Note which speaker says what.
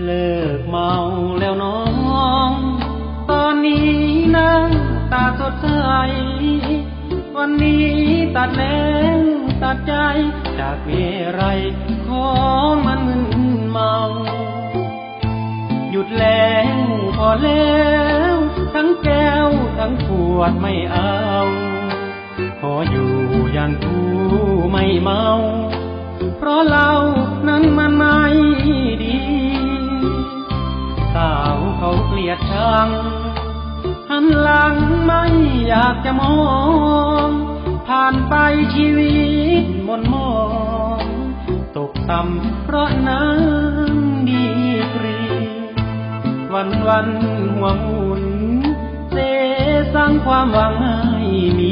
Speaker 1: เลิกเมาแล้วน้อง ตอนนี้นั่งตาสดใส วันนี้ตัดแล้วตัดใจ จากเมีไรของมันมึนเมา หยุดแล้วพอแล้ว ทั้งแก้วทั้งขวดไม่เอา ขออยู่อย่างกูไม่เมา เขาเกลียดชัง หันหลังไม่อยากจะมอง ผ่านไปชีวิตมนมอง ตกต่ำเพราะน้ำดีกรี วันวันห่วงหุ่นเสสร้างความหวังให้มี